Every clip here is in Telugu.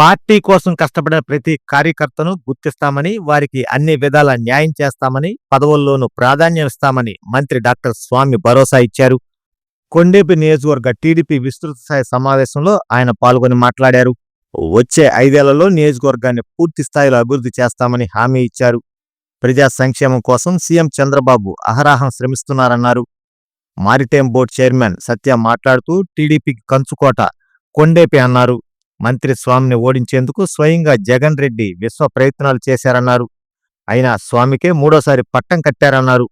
పార్టీ కోసం కష్టపడిన ప్రతి కార్యకర్తను గుర్తిస్తామని వారికి అన్ని విధాల న్యాయం చేస్తామని పదవుల్లోనూ ప్రాధాన్యం ఇస్తామని మంత్రి డాక్టర్ స్వామి భరోసా ఇచ్చారు. కొండేపి నియోజకవర్గ టీడీపీ విస్తృత స్థాయి సమావేశంలో ఆయన పాల్గొని మాట్లాడారు. వచ్చే ఐదేళ్ళలో నియోజకవర్గాన్ని పూర్తి స్థాయిలో అభివృద్ధి చేస్తామని హామీ ఇచ్చారు. ప్రజా సంక్షేమం కోసం సీఎం చంద్రబాబు అహరాహం శ్రమిస్తున్నారన్నారు. మారిటైమ్ బోర్డు చైర్మన్ సత్య మాట్లాడుతూ టీడీపీకి కంచుకోట కొండేపి అన్నారు. మంత్రి స్వామిని ఓడించేందుకు స్వయంగా జగన్ రెడ్డి విశ్వ ప్రయత్నాలు చేశారన్నారు. అయినా స్వామికే మూడోసారి పట్టం కట్టారన్నారు.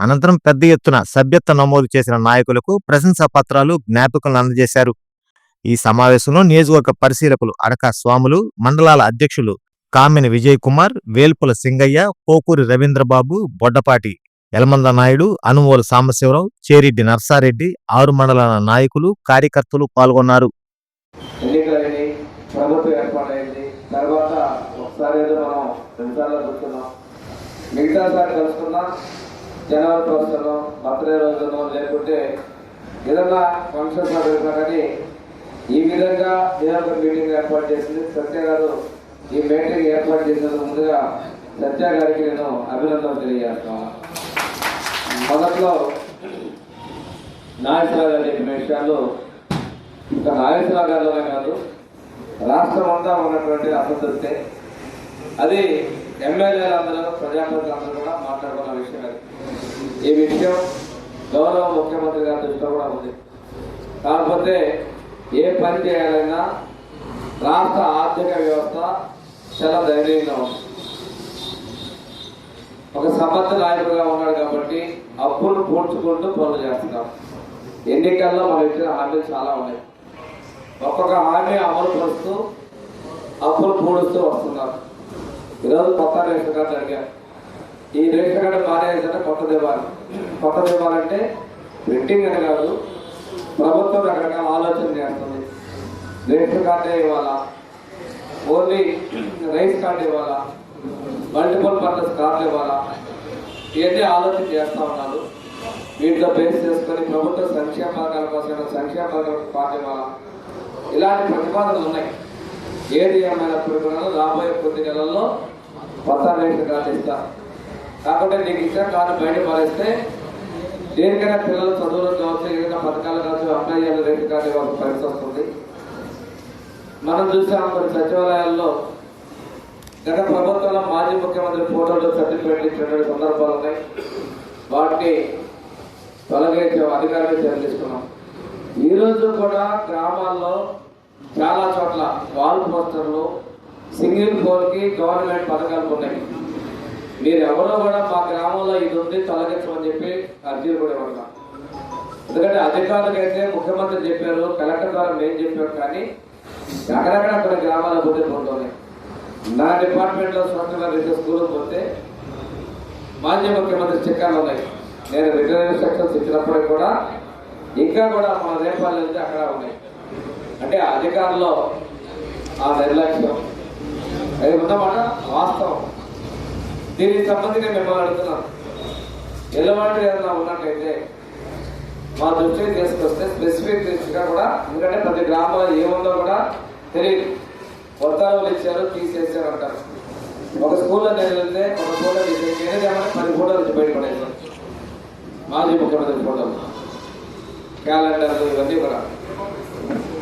అనంతరం పెద్ద ఎత్తున సభ్యత్వ నమోదు చేసిన నాయకులకు ప్రశంసా పత్రాలు జ్ఞాపికలను అందజేశారు. ఈ సమావేశంలో నియోజకవర్గ పరిశీలకులు అడక స్వాములు మండలాల అధ్యక్షులు కామిని విజయ్ కుమార్ వేల్పుల సింగయ్య పోకూరి రవీంద్రబాబు బొడ్డపాటి యలమంద నాయుడు అనుమోలు సాంబశివరావు చేరెడ్డి నర్సారెడ్డి ఆరు మండలాల నాయకులు కార్యకర్తలు పాల్గొన్నారు. ప్రభుత్వం ఏర్పాటైంది. తర్వాత ఒకసారి ఏదో మనం రెండుసార్లు చూస్తున్నాం మిగతా కలుసుకున్నా జనవరి వస్తున్నాం బర్త్డే రోజునో లేకుంటే ఏదన్నా ఫంక్షన్స్ జరుగుతున్నా కానీ ఈ విధంగా నేను ఒక మీటింగ్ ఏర్పాటు చేసింది. సత్య గారు ఈ మీటింగ్ ఏర్పాటు చేసినందుకు ముందుగా సత్య గారికి నేను అభినందనలు తెలియజేస్తాను మొదట్లో నాగేశ్వరరావు గారి చెప్పిన విషయాలు ఇంకా నాగేశ్వరరావు గారిలోనే కాదు రాష్ట్రం అంతా ఉన్నటువంటి అసంతృప్తి అది ఎమ్మెల్యేలందరూ ప్రజాప్రతినిధులందరూ కూడా మాట్లాడుకున్న విషయం అది. ఈ విషయం గౌరవ ముఖ్యమంత్రి గారి దృష్టిలో కూడా ఉంది. కాకపోతే ఏ పని చేయాలన్నా రాష్ట్ర ఆర్థిక వ్యవస్థ చాలా దయనీయంగా ఉంది. ఒక సమర్థ నాయకుడుగా ఉన్నాడు కాబట్టి అప్పులు పూడ్చుకుంటూ పనులు చేస్తున్నాం. ఎన్నికల్లో మనం ఇచ్చిన హామీలు చాలా ఉన్నాయి. ఒక్కొక్క హామీ అమలు పరుస్తూ అప్పులు పూడుస్తూ వస్తున్నారు. ఈరోజు కొత్త రేషన్ కార్డు అడిగారు. ఈ రేషన్ కార్డు మానేసాక కొత్తది ఇవ్వాలి కొత్తది ఇవ్వాలంటే ప్రింటింగ్ అని కాదు ప్రభుత్వం రకరకాల ఆలోచన చేస్తుంది. రేషన్ కార్డే ఇవ్వాలా? ఓన్లీ రైస్ కార్డు ఇవ్వాలా? మల్టిపుల్ పర్పస్ కార్డులు ఇవ్వాలా? ఇవన్నీ ఆలోచన చేస్తూ ఉన్నారు. వీటిలో బేస్ చేసుకొని ప్రభుత్వ సంక్షేమ పథకాల కోసం సంక్షేమ పథకాలకు కార్డు ఇవ్వాలా? ఇలాంటి ప్రతిపాదనలు ఉన్నాయి. ఏది ఏమైనప్పుడు కూడా రాబోయే కొద్ది నెలల్లో కొత్త రేషన్ కార్డు ఇస్తా కాకపోతే నీకు ఇంకా కాదు బయట పాలిస్తే దేనికైనా పిల్లలు చదువులు కావచ్చు ఏదైనా పథకాలు కావచ్చు అప్లై చేయాలి రేషన్ కార్డు ఇవ్వాల్సిన పరిస్థితి వస్తుంది. మనం చూసాం కొన్ని సచివాలయాల్లో గత ప్రభుత్వంలో మాజీ ముఖ్యమంత్రి ఫోటోలు సర్టిఫికేట్లు ఇచ్చినటువంటి సందర్భాలు ఉన్నాయి. వాటిని తొలగించే అధికారులు చర్యలు తీసుకున్నాం. ఈ రోజు కూడా గ్రామాల్లో చాలా చోట్ల వాల్ పోస్టర్లు సింగిల్ ఫోన్కి గవర్నమెంట్ పథకాలు ఉన్నాయి. మీరు ఎవరో కూడా మా గ్రామంలో ఇది ఉంది తొలగించమని చెప్పి అర్జీలు కూడా ఇవ్వడం ఎందుకంటే అధికారులకైతే ముఖ్యమంత్రి చెప్పారు కలెక్టర్ ద్వారా మేము చెప్పారు కానీ ఎక్కడెక్కడ అక్కడ గ్రామాల బుద్ధి పొందుతున్నాయి నా డిపార్ట్మెంట్లో స్వచ్ఛంగా రెండు స్కూల్ పోతే మాజీ ముఖ్యమంత్రి చిక్కాలు ఉన్నాయి. నేను రిటర్న్ ఇన్స్ట్రక్షన్స్ ఇచ్చినప్పుడు కూడా ఇంకా కూడా మన రేపాలు వెళ్తే అక్కడ ఉన్నాయి. అంటే అధికారంలో ఆ నిర్లక్ష్యం. అది ఉన్నమాట వాస్తవం. దీనికి సంబంధించి మిమ్మల్ని అడుగుతున్నాను ఎల్లవాటి ఏదైనా ఉన్నట్టయితే మా దృష్టికి తీసుకొస్తే స్పెసిఫిక్ దృష్టిగా కూడా ఎందుకంటే ప్రతి గ్రామంలో ఏముందో కూడా తెలియదు. ఉత్తర్వులు ఇచ్చారు తీసేసారు అంటారు. ఒక స్కూల్లో నేను వెళ్తే ఒక ఫోటో తీసేసి నేనే పది ఫోటోలు వచ్చి బయటపడేసాను మాజీ ముఖ్యమంత్రి ఫోటోలు. క్యాలెండర్లు ఇవన్నీ కూడా.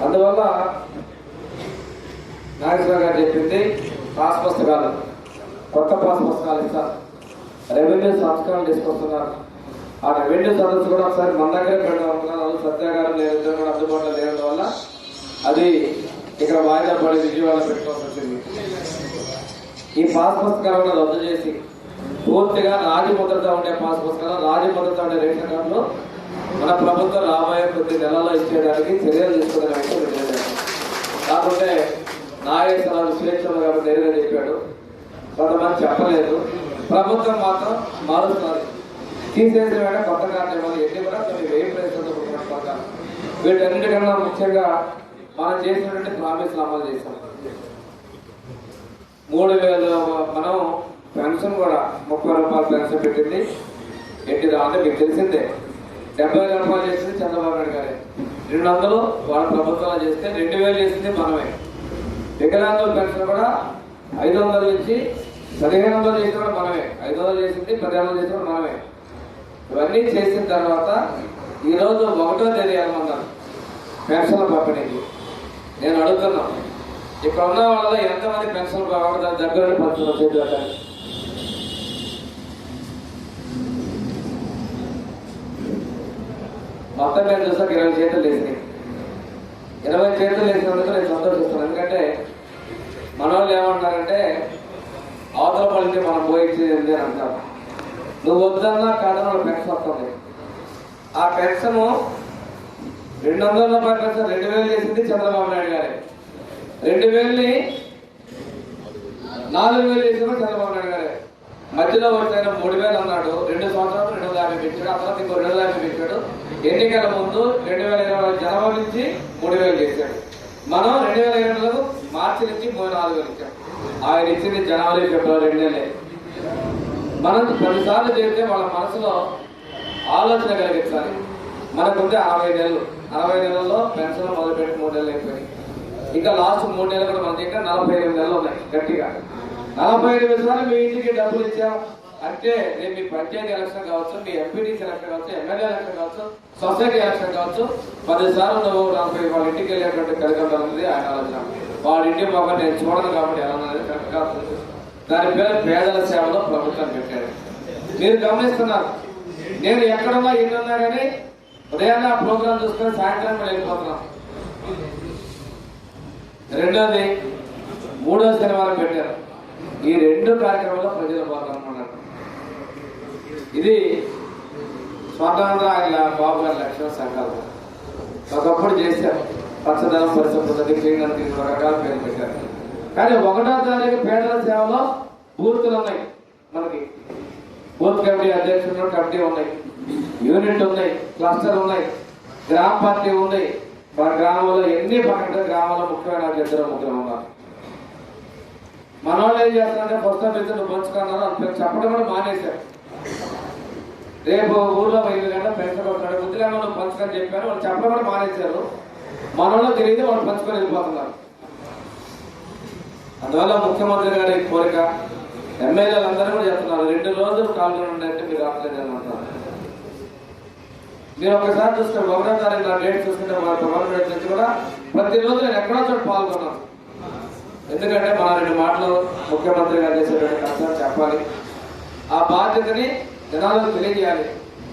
అందువల్ల నాగేశ్వర గారు చెప్పింది పాస్ పుస్తకాలు కొత్త పాస్ పుస్తకాలు ఇస్తారు రెవెన్యూ సంస్కరణలు తీసుకొస్తున్నారు. ఆ రెవెన్యూ సదస్సు కూడా ఒకసారి మన దగ్గర పెట్టడం సత్య సత్యాగారం నేను కూడా అందుబాటులో లేని వల్ల అది ఇక్కడ వాయిదా పడి విజయవాడ పెట్టుకోవాల్సి వచ్చింది. ఈ పాస్ పుస్తకాలను రద్దు చేసి పూర్తిగా రాజముద్రతో ఉండే పాస్ పుస్తకాలు రాజముద్రతో ఉండే రేషన్ కార్డులో మన ప్రభుత్వం రాబోయే కొద్ది నెలల్లో ఇచ్చేయడానికి చర్యలు తీసుకునే విషయం తెలియజేస్తాం కాకుంటే నాగేశ్వరరావు స్వేచ్ఛలు కాబట్టి నేరుగా చెప్పాడు. కొంతమంది చెప్పలేదు. ప్రభుత్వం మాత్రం మారుస్తున్నారు తీసేసిన వేళ కొత్త కార్డు ఇవ్వాలి. ఎన్ని కూడా కొన్ని వెయ్యి ప్రయత్నంతో వీటన్నిటికన్నా ముఖ్యంగా మనం చేసినటువంటి ప్రామిస్లు అమలు చేశాం. మూడు వేలు మనం పెన్షన్ కూడా ముప్పై రూపాయల పెన్షన్ పెట్టింది. ఎట్టిదా అంటే మీకు తెలిసిందే. డెబ్బై వేల రూపాయలు చేసింది చంద్రబాబు నాయుడు గారే. రెండు వందలు వాళ్ళ ప్రభుత్వాలు చేస్తే రెండు వేలు చేసింది మనమే. వికలాంగుల పెన్షన్ కూడా ఐదు వందలు ఇచ్చి పదిహేను వందలు చేసిన కూడా మనమే. ఐదు వందలు చేసింది పదిహేను వందలు చేసిన కూడా మనమే. ఇవన్నీ చేసిన తర్వాత ఈరోజు ఒకటో తేదీ ఏమన్నారు పెన్షన్ల పంపిణీకి. నేను అడుగుతున్నాను ఇక్కడ ఉన్న వాళ్ళ ఎంతమంది పెన్షన్ దగ్గర పంచుతున్నారు చేతులు మొత్తం నేను చూసాక ఇరవై చేతులు వేసినాయి ఇరవై చేతులు వేసినందుకు నేను సంతోషిస్తాను. ఎందుకంటే మన వాళ్ళు ఏమంటారంటే అవతల పడితే మనం పోయి అని అంటారు. నువ్వు వద్దన్నా కాదని ఒక పెన్షన్ వస్తుంది. ఆ పెన్షన్ రెండు వందల రూపాయల పెన్షన్ రెండు వేలు చేసింది చంద్రబాబు నాయుడు గారే. రెండు వేలని నాలుగు వేలు చేసిన చంద్రబాబు నాయుడు గారే. మధ్యలో వచ్చిన మూడు వేలు అన్నాడు. రెండు సంవత్సరాలు రెండు వందల యాభై పెంచాడు. ఆ తర్వాత ఇంకో రెండు వందల యాభై పెంచాడు. ఎన్నికల ముందు రెండు వేల ఇరవై జనవరి నుంచి మూడు వేలు చేశాడు. మనం రెండు వేల ఇరవై నాలుగు మార్చి నుంచి మూడు నాలుగు వేలు ఇచ్చాం. ఆయన ఇచ్చింది జనవరి ఫిబ్రవరి రెండు నెలలే మనం కొన్నిసార్లు చేస్తే వాళ్ళ మనసులో ఆలోచన కలిగించాలి. మనకుంటే అరవై నెలలు. అరవై నెలల్లో పెన్షన్ మొదలుపెట్టి మూడు నెలలు అయిపోయినాయి. ఇంకా లాస్ట్ మూడు నెలలు కూడా మనకి ఇంకా నలభై ఎనిమిది నెలలు ఉన్నాయి గట్టిగా. నలభై ఎనిమిది సార్లు మీ ఇంటికి డబ్బులు ఇచ్చాం. అంటే రేపు మీ పంచాయతీ ఎలక్షన్ కావచ్చు మీ ఎంపీటీసీ ఎలక్షన్ కావచ్చు ఎమ్మెల్యే ఎలక్షన్ కావచ్చు సొసైటీ ఎలక్షన్ కావచ్చు పది సార్లు నువ్వు నాకు వాళ్ళ ఇంటికి వెళ్ళేటువంటి కలిగి అనేది ఆయన ఆలోచన. వాళ్ళ ఇంటి మొక్క నేను చూడను కాబట్టి ఎలా ఉన్నది కరెక్ట్గా దాని పేరు పేదల సేవలో ప్రభుత్వం పెట్టారు. మీరు గమనిస్తున్నారు. నేను ఎక్కడున్నా ఎన్నున్నా కానీ ఉదయాన్నే ఆ ప్రోగ్రాం చూసుకొని సాయంత్రం వెళ్ళిపోతున్నాం రెండోది మూడో శనివారం పెట్టారు. ఈ రెండు కార్యక్రమాల్లో ప్రజలు పాల్గొన్నారు ఇది స్వర్ణాంధ్ర ఆయన బాబు గారి లక్ష్యం సంకల్పం ఒకప్పుడు చేశారు పచ్చదనం పరిశుభ్రత క్లీనర్ రకాల పేరు పెట్టారు. కానీ ఒకటో తారీఖు పేదల సేవలో బూతులు ఉన్నాయి మనకి. బూత్ కమిటీ అధ్యక్షులు కమిటీ ఉన్నాయి. యూనిట్ ఉన్నాయి క్లస్టర్ ఉన్నాయి గ్రామ పార్టీ ఉంది. మన గ్రామంలో ఎన్ని పక్కన గ్రామంలో ముఖ్యమైన ఇద్దరు ముగ్గురు ఉన్నారు? మన వాళ్ళు ఏం చేస్తారంటే ఫస్ట్ ఇద్దరు పంచుకున్నారు అని చెప్పడం కూడా మానేశారు. రేపు ఊర్లో ఐదు గంటల పెన్షన్ వస్తాడు మనం పంచుకొని చెప్పారు. వాళ్ళు చెప్పడం కూడా మానేశారు. మన వాళ్ళు తెలియదు వాళ్ళు పంచుకొని వెళ్ళిపోతున్నారు. అందువల్ల ముఖ్యమంత్రి గారి కోరిక ఎమ్మెల్యేలు అందరూ కూడా చెప్తున్నారు. రెండు రోజులు కాళ్ళు ఉండంటే మీరు రావట్లేదు అని అంటున్నారు. మీరు ఒకసారి చూస్తే ఒకటో తారీఖు నా డేట్ చూసుకుంటే మన గవర్నమెంట్ నుంచి కూడా ప్రతిరోజు నేను ఎక్కడో చోట పాల్గొన్నాను. ఎందుకంటే మన రెండు మాటలు ముఖ్యమంత్రి గారు చేసేటువంటి కష్టాలు చెప్పాలి. ఆ బాధ్యతని జనాలకు తెలియజేయాలి.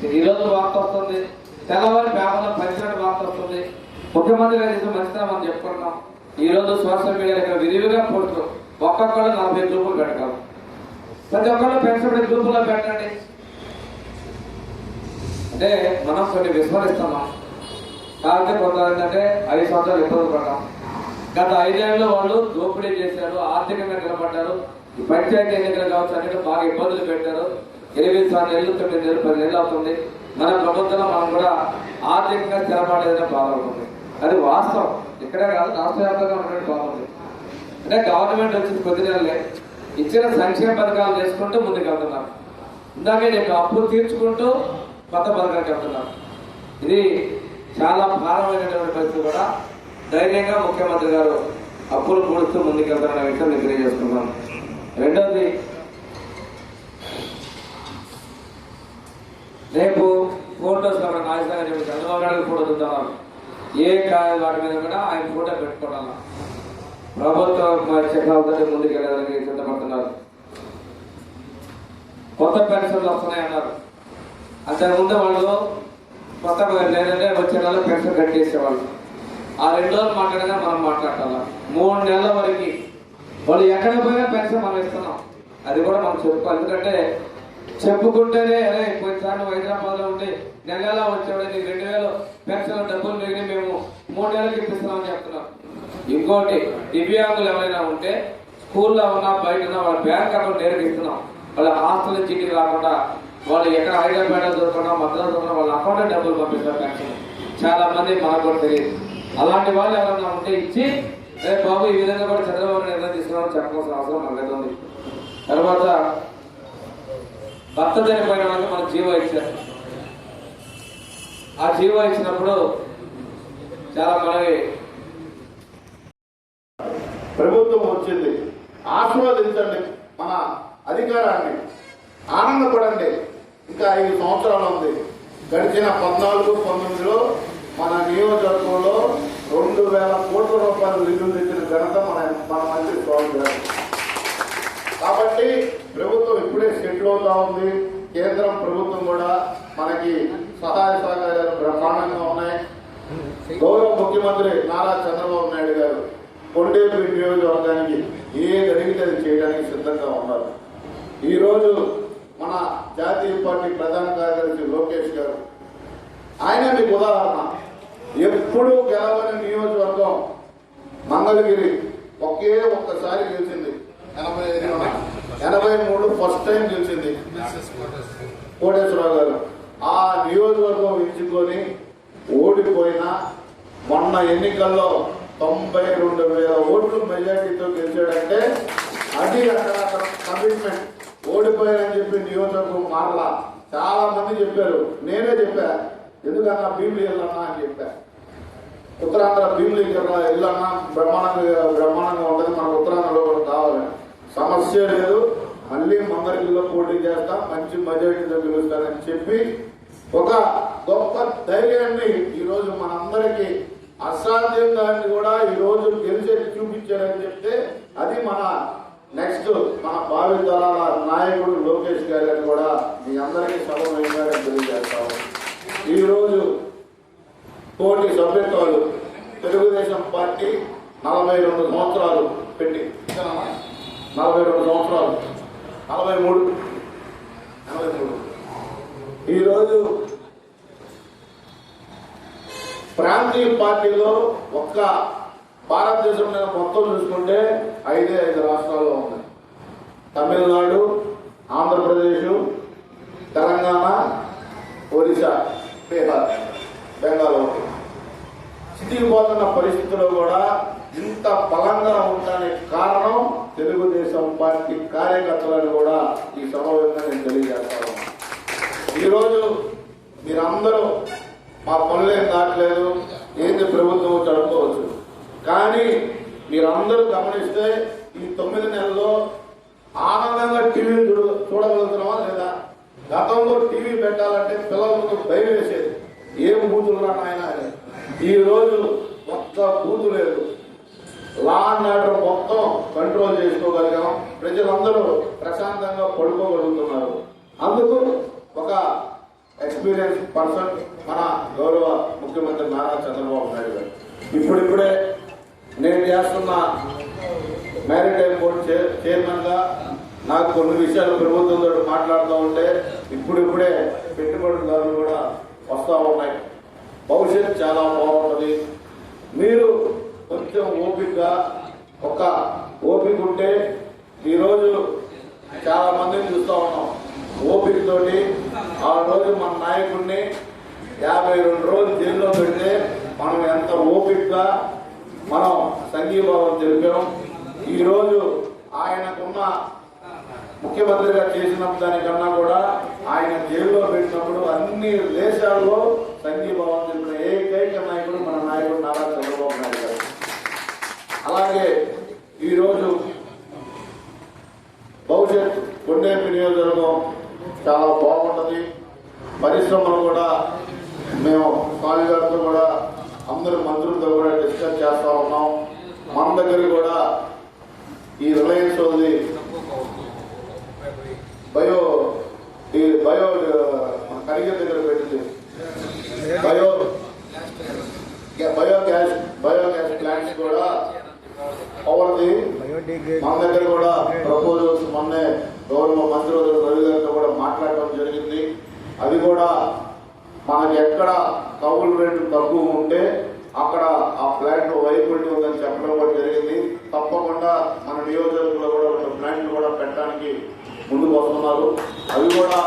ఇది ఈ రోజు వార్త వస్తుంది. తెల్లవారి పేపర్లో పంచినట్టు వార్త వస్తుంది. ముఖ్యమంత్రి గారు చేసిన మంచితనం మనం చెప్పుకుంటున్నాం. ఈ రోజు సోషల్ మీడియా ఇక్కడ విరివిగా పోస్ట్ ఒక్కొక్కరు నలభై గ్రూపులు పెట్టగలం ప్రతి ఒక్కళ్ళు పెన్షన్ గ్రూపులో పెట్టండి. అంటే మనం కొన్ని విస్మరిస్తున్నాం. కాబట్టి కొంత ఏంటంటే ఐదు సంవత్సరాలు ఇబ్బంది పడ్డాం. గత ఐదేళ్ళు వాళ్ళు దోపిడీ చేశారు ఆర్థికంగా నిలబడ్డారు. పంచాయతీ ఎన్నికలు కావచ్చు అన్నిటి బాగా ఇబ్బందులు పెట్టారు. ఎనిమిది సార్లు ఏళ్ళు తొమ్మిది నెలలు పది నెలలు అవుతుంది. మన ప్రభుత్వంలో మనం కూడా ఆర్థికంగా స్థిరపడేదనే బాగుంటుంది అది వాస్తవం. ఇక్కడే కాదు రాష్ట్ర వ్యాప్తంగా ఉన్నట్టు బాగుంది అంటే గవర్నమెంట్ వచ్చింది కొద్ది నెలలే. ఇచ్చిన సంక్షేమ పథకాలు చేసుకుంటూ ముందుకు వెళ్తున్నారు. ఇందాకే నేను అప్పులు తీర్చుకుంటూ కొత్త పథకాలకు వెళ్తున్నాం ఇది చాలా భారమైనటువంటి పరిస్థితి కూడా. ధైర్యంగా ముఖ్యమంత్రి గారు అప్పులు పూడుస్తూ ముందుకెళ్తారనే విషయం నేను తెలియజేస్తున్నాను రెండవది రేపు ఫోటోస్ కాబట్టి రాజధాని రేపు చంద్రబాబు నాయుడు ఫోటో చూద్దాం ఏ కా- వాటి మీద కూడా ఆయన ఫోటో పెట్టుకోవాలి? ప్రభుత్వం చక్రవర్తి ముందుకు వెళ్ళడానికి సిద్ధపడుతున్నారు. కొత్త పెన్షన్లు వస్తున్నాయన్నారు. అంతకుముందు వాళ్ళు కొత్త లేదంటే వచ్చే నెల పెన్షన్ కట్టేసేవాళ్ళు. ఆ రెండు రోజులు మాట్లాడగా మనం మాట్లాడాలి మూడు నెలల వరకు. వాళ్ళు ఎక్కడ పోయినా పెన్షన్ మనం ఇస్తున్నాం. అది కూడా మనం చెప్పుకోవాలి. ఎందుకంటే చెప్పుకుంటేనే అరే కొన్నిసార్లు హైదరాబాద్లో ఉంటే నెల నెల రెండు వేలు పెన్షన్ డబ్బులు మిగిలి మేము మూడు నెలలకు ఇప్పిస్తామని చెప్తున్నాం. ఇంకోటి దివ్యాంగులు ఎవరైనా ఉంటే స్కూల్లో ఉన్నా బయట ఉన్నా వాళ్ళ బ్యాంక్ అకౌంట్ నేరుగా ఇస్తున్నాం. వాళ్ళ హాస్టల్ నుంచి ఇంటికి రాకుండా వాళ్ళు ఎక్కడ హైదరాబాద్ దొరకకుండా మద్రాసు దొరకకుండా వాళ్ళ అకౌంట్ డబ్బులు పంపిస్తారు పెన్షన్. చాలా మంది మనకు కూడా తెలియదు. అలాంటి వాళ్ళు ఎవరైనా ఉంటే ఇచ్చి రే బాబు ఈ విధంగా కూడా చంద్రబాబు నిర్ణయం తీసుకున్నామని చెప్పవలసిన అవసరం మనకైతే ఉంది. తర్వాత భర్త చనిపోయిన వాళ్ళకి మనకు జీవో ఇచ్చారు. ఆ జీవో ఇచ్చినప్పుడు చాలా మనవి. ప్రభుత్వం వచ్చింది. ఆశీర్వదించండి మన అధికారాన్ని. ఆనందపడండి. ఇంకా ఐదు సంవత్సరాలు ఉంది. గడిచిన పద్నాలుగు పంతొమ్మిదిలో మన నియోజకవర్గంలో రెండు వేల కోట్ల రూపాయలు నిధులు తెచ్చిన ఘనత మన మన మంత్రి స్వామి గారు. కాబట్టి ప్రభుత్వం ఇప్పుడే సెటిల్ అవుతా ఉంది. కేంద్రం ప్రభుత్వం కూడా మనకి సహాయ సహకారాలు బ్రహ్మాండంగా ఉన్నాయి. గౌరవ ముఖ్యమంత్రి నారా చంద్రబాబు నాయుడు గారు కొండేపూరి నియోజకవర్గానికి ఏ అడిగితే అది చేయడానికి సిద్ధంగా ఉన్నారు. ఈరోజు మన జాతీయ పార్టీ ప్రధాన కార్యదర్శి లోకేష్ గారు ఆయన మీకు ఉదాహరణ. ఎప్పుడు గెలవని నియోజకవర్గం మంగళగిరి ఒకే ఒక్కసారి గెలిచింది. ఎనభై ఐదు ఎనభై మూడు ఫస్ట్ టైం గెలిచింది. కోటేశ్వరరావు గారు. ఆ నియోజకవర్గం ఎంచుకొని ఓడిపోయినా మొన్న ఎన్నికల్లో తొంభై రెండు వేల ఓట్లు మెజార్టీతో గెలిచాడంటే అది అక్కడ కమిట్మెంట్ ఓడిపోయారని చెప్పి నియోజకవర్గం మాటల చాలా మంది చెప్పారు. నేనే చెప్పా. ఎందుకన్నా భీములు వెళ్ళన్నా అని చెప్పా. ఉత్తరాంధ్ర భీములు ఇక్కడ వెళ్ళన్నా బ్రహ్మాండంగా బ్రహ్మాండంగా ఉంటుంది. మన ఉత్తరాంధ్రలో కూడా సమస్య లేదు. మళ్ళీ మంగళగిరిలో పోటీ చేస్తాం మంచి మెజారిటీతో గెలుస్తానని చెప్పి ఒక గొప్ప ధైర్యాన్ని ఈరోజు మనందరికీ అసాధ్యం దాన్ని కూడా ఈ రోజు గెలిచేది చూపించారని చెప్తే అది మన నెక్స్ట్ మన భావి దళాల నాయకుడు లోకేష్ గారిని కూడా మీ అందరికీ సమన్వయంగా తెలియజేస్తాము ఈ రోజు కోటి సభ్యత్వాలు తెలుగుదేశం పార్టీ నలభై రెండు సంవత్సరాలు పెట్టి. నలభై రెండు సంవత్సరాలు. నలభై మూడు. నలభై మూడు. ఈరోజు ప్రాంతీయ పార్టీలో ఒక్క భారతదేశంలో మొత్తం చూసుకుంటే ఐదే ఐదు రాష్ట్రాల్లో ఉన్నాయి తమిళనాడు ఆంధ్రప్రదేశ్ తెలంగాణ ఒరిస్సా బీహార్ బెంగాల్ సిటీకి పోతున్న పరిస్థితుల్లో కూడా ఇంత బలంగా ఉండడానికి కారణం తెలుగుదేశం పార్టీ కార్యకర్తలను కూడా ఈ సమావేశంగా నేను తెలియజేస్తాను. ఈరోజు మీరందరూ మా పనులేం దాటలేదు ఏంది ప్రభుత్వం చదువుకోవచ్చు కానీ మీరందరూ గమనిస్తే ఈ తొమ్మిది నెలల్లో ఆనందంగా టీవీ చూడ చూడగలుగుతున్నామా లేదా? గతంలో టీవీ పెట్టాలంటే పిల్లలకు భయం వేసేది. ఏం బూతులు నాయన? అని ఈ రోజు ఒక్క బూతు లేదు. లా అండ్ ఆర్డర్ మొత్తం కంట్రోల్ చేసుకోగలిగాం. ప్రజలందరూ ప్రశాంతంగా పడుకోగలుగుతున్నారు. అందుకు ఒక ఎక్స్పీరియన్స్ పర్సన్ మన గౌరవ ముఖ్యమంత్రి నారా చంద్రబాబు నాయుడు గారు. ఇప్పుడిప్పుడే నేను చేస్తున్న మ్యారిటైమ్ బోర్డు చైర్మన్గా నాకు కొన్ని విషయాలు ప్రభుత్వంతో మాట్లాడుతూ ఉంటే ఇప్పుడిప్పుడే పెట్టుబడిదారులు కూడా వస్తూ ఉన్నాయి. భవిష్యత్తు చాలా బాగుంటుంది. మీరు కొంచెం ఓపికగా ఒక ఓపిక ఉంటే ఈరోజు చాలా మందిని చూస్తూ ఉన్నాం. ఓపిక తోటి ఆ రోజు మన నాయకుడిని యాభై రెండు రోజులు జైల్లో పెడితే మనం ఎంత ఓపికగా మనం సంఘీభావం తెలిపాం. ఈరోజు ఆయనకున్న ముఖ్యమంత్రిగా చేసిన దానికన్నా కూడా ఆయన జైల్లో పెట్టినప్పుడు అన్ని దేశాల్లో సంఘీభావం తెలిపిన ఏకైక నాయకుడు మన నాయకుడు నారా చంద్రబాబు అలాగే ఈరోజు భవిష్యత్ కొండేపి నియోజకవర్గం చాలా బాగుంటుంది. పరిశ్రమలు కూడా మేము స్వామి గారితో కూడా అందరు మంత్రులతో కూడా డిస్కస్ చేస్తా ఉన్నాం. మన దగ్గర కూడా ఈ రిలయన్స్ ఉంది బయో ఈ బయో మన కరిగే దగ్గర పెట్టింది. Bio bio gas bio gas plants కూడా పవర్ది మన దగ్గర కూడా ప్రపోజల్స్ మొన్నే గౌరవ మంత్రి రవి గారితో కూడా మాట్లాడడం జరిగింది. అది కూడా మనకి ఎక్కడ కౌలు రేటు తక్కువ ఉంటే అక్కడ ఆ ప్లాంట్ వైబిలిటీ ఉందని చెప్పడం కూడా జరిగింది. తప్పకుండా మన నియోజకవర్గంలో కూడా రెండు ప్లాంట్లు కూడా పెట్టడానికి ముందుకు వస్తున్నారు. అవి కూడా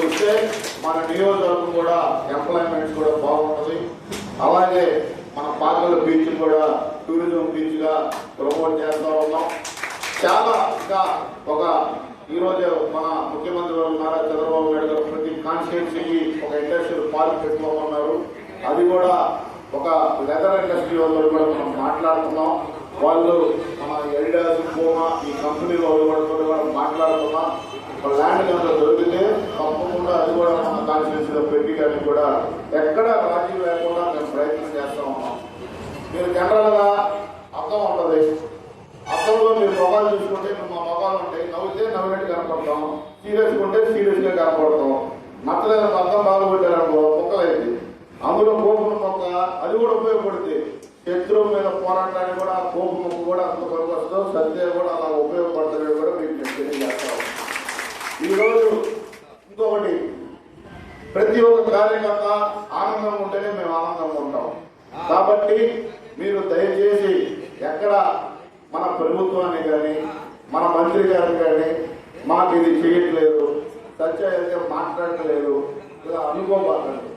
వస్తే మన నియోజకవర్గం కూడా ఎంప్లాయ్మెంట్ కూడా బాగుంటుంది. అలాగే మన పాకల బీచ్ కూడా టూరిజం బీచ్గా ప్రమోట్ చేస్తా ఉన్నాం. చాలా ఇంకా ఒక ఈరోజు మన ముఖ్యమంత్రి నారా చంద్రబాబు నాయుడు గారు ప్రతి కాన్స్టిట్యున్సీకి ఒక ఇండస్ట్రియల్ పార్క్ పెట్టుకోమన్నారు. అది కూడా ఒక లెదర్ ఇండస్ట్రీ వాళ్ళు కూడా మనం మాట్లాడుతున్నాం. వాళ్ళు మన ఎల్డాస్ పోమా ఈ కంపెనీ వాళ్ళు కూడా కూడా మాట్లాడుతున్నా. ఒక ల్యాండ్ కనుక దొరికితే తప్పకుండా అది కూడా మన కాన్స్టిట్యూన్సీలో పెట్టి కానీ కూడా ఎక్కడ రాజీ లేకుండా మేము ప్రయత్నం చేస్తా ఉన్నాం. మీరు జనరల్గా అర్థం ఉంటుంది అర్థంలో మీరు మొఖాలు చూసుకుంటే ఇప్పుడు మా మొఖాలు ఉంటాయి నవ్వితే నవ్వినట్టు కనపడతాం. సీరియస్గా ఉంటే సీరియస్గా కనపడతాం. నచ్చలేదు అర్థం బాగుపడ్డారనుకో మొక్కలైంది అందులో కోపం మొక్క అది కూడా ఉపయోగపడుతుంది శత్రువు మీద పోరాటానికి కూడా ఆ కోపం మొక్క కూడా అంత పనికొస్తుంది సత్య కూడా అలా ఉపయోగపడుతుంది కూడా మీకు నేను తెలియజేస్తాను ఈరోజు ఇంకొకటి. ప్రతి ఒక్క కార్యకర్త ఆనందంగా ఉంటేనే మేము ఆనందంగా ఉంటాం. కాబట్టి మీరు దయచేసి ఎక్కడ మన ప్రభుత్వాన్ని కానీ మన మంత్రి గారిని కానీ మాకు ఇది చేయట్లేదు సత్యాయిగా మాట్లాడట్లేదు ఇలా అనుకోబాకండి.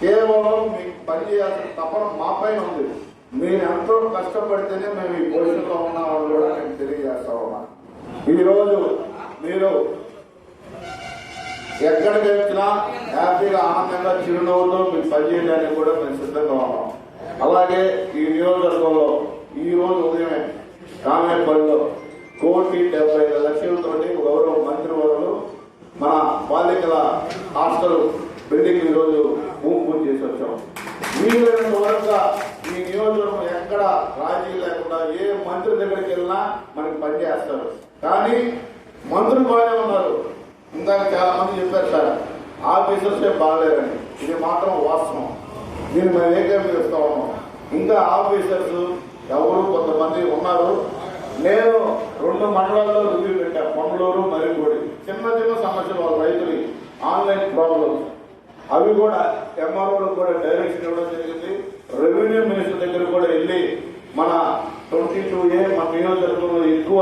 కేవలం మీకు పనిచేయాల్సిన తపన మా పైన ఉంది. మీరు ఎంతో కష్టపడితేనే మేము ఈ పొజిషన్లో ఉన్నామని కూడా నేను తెలియజేస్తామన్నా ఈరోజు మీరు ఎక్కడికి వచ్చినా హ్యాపీగా ఆనందంగా చిరునవ్వుతో మీకు పనిచేయడానికి కూడా మేము సిద్ధంగా ఉన్నాం. అలాగే ఈ నియోజకవర్గంలో ఈ రోజు ఉదయమే కామేపల్లిలో కోటి డెబ్బై ఐదు లక్షలతో గౌరవ మంత్రి మన బాలికల హాస్టల్ బిల్డింగ్ ఈరోజు రోజు భూమి పూజ చేసి వచ్చాం. వీలైనంత వరకు ఈ నియోజకవర్గం ఎక్కడ రాజీ లేకుండా ఏ మంత్రి దగ్గరికి వెళ్ళినా మనకి పనిచేస్తారు కానీ మంత్రులు బాగానే ఉన్నారు. ఇందాక చాలా మంది చెప్పారు సార్ ఆఫీసర్సే బాగాలేరని. ఇది మాత్రం వాస్తవం. దీన్ని మేము ఏకీభవిస్తా ఉన్నాం ఇంకా ఆఫీసర్స్ ఎవరు కొంతమంది ఉన్నారు. నేను రెండు మండలాల్లో రివ్యూ పెట్టాను మండలూరు మరిగూడి చిన్న చిన్న సమస్యలు వాళ్ళ రైతులు ఆన్లైన్ ప్రాబ్లమ్స్. అవి కూడా ఎంఆర్ఓలకు కూడా డైరెక్షన్ ఇవ్వడం జరిగింది. రెవెన్యూ మినిస్టర్ దగ్గర కూడా వెళ్ళి మన ట్వంటీ టూ ఏ మన నియోజకవర్గంలో ఎక్కువ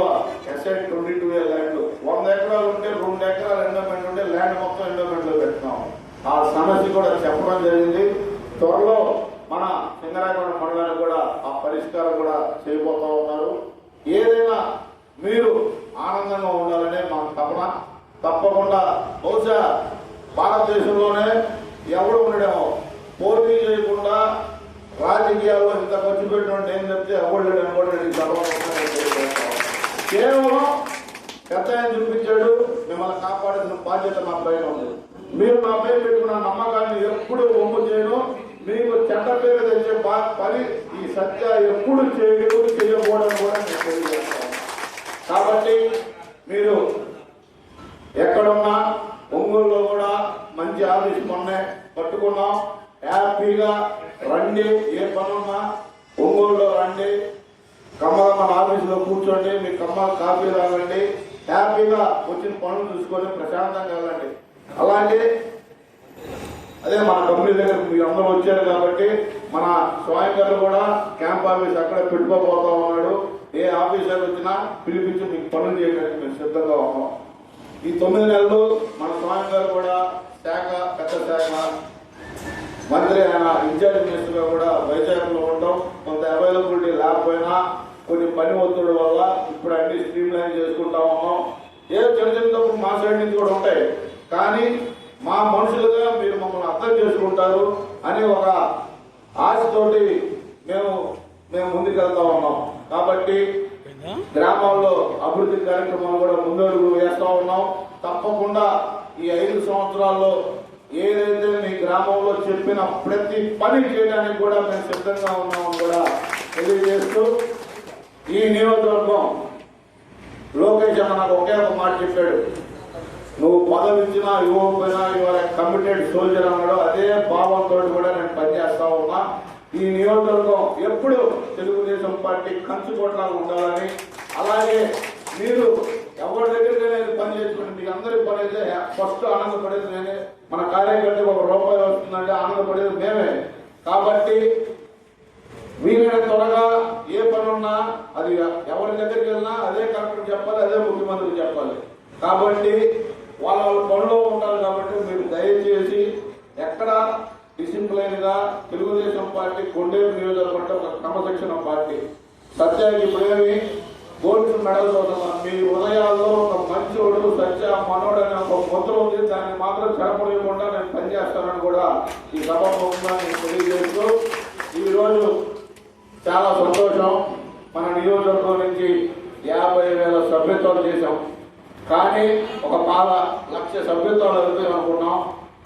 ఎస్ఐడ్ ట్వంటీ టూ ఏ ల్యాండ్ వంద ఎకరాలు ఉంటే రెండు ఎకరాలు ఎండోమెంట్ ఉంటే ల్యాండ్ మొత్తం ఎండోమెంట్లో పెట్టినాం. ఆ సమస్య కూడా చెప్పడం జరిగింది. త్వరలో మన సింగరాయకొండ మండలానికి కూడా ఆ పరిష్కారం కూడా చేయబోతా ఉన్నారు. ఏదైనా మీరు ఆనందంగా ఉండాలనే మా తపన. తప్పకుండా బహుశా భారతదేశంలోనే ఎవడు ఉండడేమో పోటీ చేయకుండా రాజకీయాల్లో ఇంత ఖర్చు పెట్టినట్టు ఏం చెప్తే ఎవడు లేడని కూడా కేవలం పెద్ద ఆయన చూపించాడు మిమ్మల్ని కాపాడాల్సిన బాధ్యత మా పైన ఉంది. మీరు నా పైన పెట్టుకున్న నమ్మకాన్ని ఎప్పుడు ఒమ్ము చేయడం మీకు చెడ్డ పేరు తెచ్చే పని ఈ సత్య ఎప్పుడు చేయలేదు చేయకూడదు కూడా నేను తెలియజేస్తాను. కాబట్టి మీరు ఎక్కడున్నా ఒంగోలులో కూడా మంచి ఆఫీస్ మొన్నే పట్టుకున్నాం హ్యాపీగా రండి ఏ పనున్నా ఒంగోలులో రండి కమ్మల మన ఆఫీసులో కూర్చోండి మీ కమ్మల కాఫీ తాగండి హ్యాపీగా వచ్చిన పనులు చూసుకొని ప్రశాంతంగా వెళ్ళండి అలాగే అదే మన కంపెనీ దగ్గర మీరు అందరూ వచ్చారు కాబట్టి మన స్వామి గారు కూడా క్యాంప్ ఆఫీస్ అక్కడ పెట్టుకోబోతా ఉన్నాడు ఏ ఆఫీసర్ వచ్చినా పిలిపించి మీకు పనులు చేయడానికి మేము సిద్ధంగా ఉన్నాం ఈ తొమ్మిది నెలలు మన స్వామి గారు కూడా శాఖ పెద్ద శాఖ మంత్రి ఆయన ఇన్ఛార్జ్ మినిస్టర్గా కూడా వైజాగ్లో ఉండటం కొంత అవైలబిలిటీ లేకపోయినా కొన్ని పని ఒత్తిడి వల్ల ఇప్పుడు అన్ని స్ట్రీమ్ లైన్ చేసుకుంటా ఉన్నాం. ఏ చిన్న చిన్న తప్పులు మా సైడ్ నుంచి కూడా ఉంటాయి. కానీ మా మనుషులుగా మీరు మమ్మల్ని అర్థం చేసుకుంటారు అని ఒక ఆశతోటి మేము మేము ముందుకెళ్తా ఉన్నాం. కాబట్టి గ్రామాల్లో అభివృద్ధి కార్యక్రమాలు కూడా ముందడుగు వేస్తా ఉన్నాం. తప్పకుండా ఈ ఐదు సంవత్సరాల్లో ఏదైతే మీ గ్రామంలో చెప్పిన ప్రతి పని చేయడానికి కూడా మేము సిద్ధంగా ఉన్నామని కూడా తెలియజేస్తూ ఈ నియోజకవర్గం లోకేష్ అన్న నాకు ఒకే ఒక మాట చెప్పాడు. నువ్వు పదవి ఇచ్చినా ఇవ్వకపోయినా ఇవాళ కమిటెడ్ సోల్జర్ అన్నాడు. అదే భావంతో కూడా నేను పనిచేస్తా ఉన్నా. ఈ నియోజకవర్గం ఎప్పుడు తెలుగుదేశం పార్టీ కంచుకోట్లా ఉండాలని అలాగే మీరు ఎవరి దగ్గరికైనా ఇది పని చేసుకుంటే మీకు అందరికి పని అయితే ఫస్ట్ ఆనందపడేది నేనే. మన కార్యకర్తకు ఒక రూపాయి వస్తుందంటే ఆనందపడేది మేమే. కాబట్టి వీలైన త్వరగా ఏ పని ఉన్నా అది ఎవరి దగ్గరికి వెళ్ళినా అదే కలెక్టర్ చెప్పాలి అదే ముఖ్యమంత్రికి చెప్పాలి. కాబట్టి వాళ్ళ వాళ్ళ పనిలో ఉంటారు కాబట్టి మీరు దయచేసి ఎక్కడ డిసిప్లైన్గా తెలుగుదేశం పార్టీ కొండేరు నియోజకవర్గం ఒక క్రమశిక్షణ పార్టీ. సత్యాకి ఇప్పుడేమి గోల్డ్ మెడల్ చదువుతున్నాం మీ హృదయాల్లో ఒక మంచోడు సత్య మనోడు అనే ఒక ముద్ర ఉంది. దాన్ని మాత్రం చెడపడకుండా నేను పనిచేస్తానని కూడా ఈ సభ నేను తెలియజేస్తూ ఈరోజు చాలా సంతోషం. మన నియోజకవర్గం నుంచి యాభై వేల సభ్యత్వాలు చేశాం. కానీ ఒక పాల లక్ష సభ్యత్వాలు అవుతాయి అనుకున్నాం.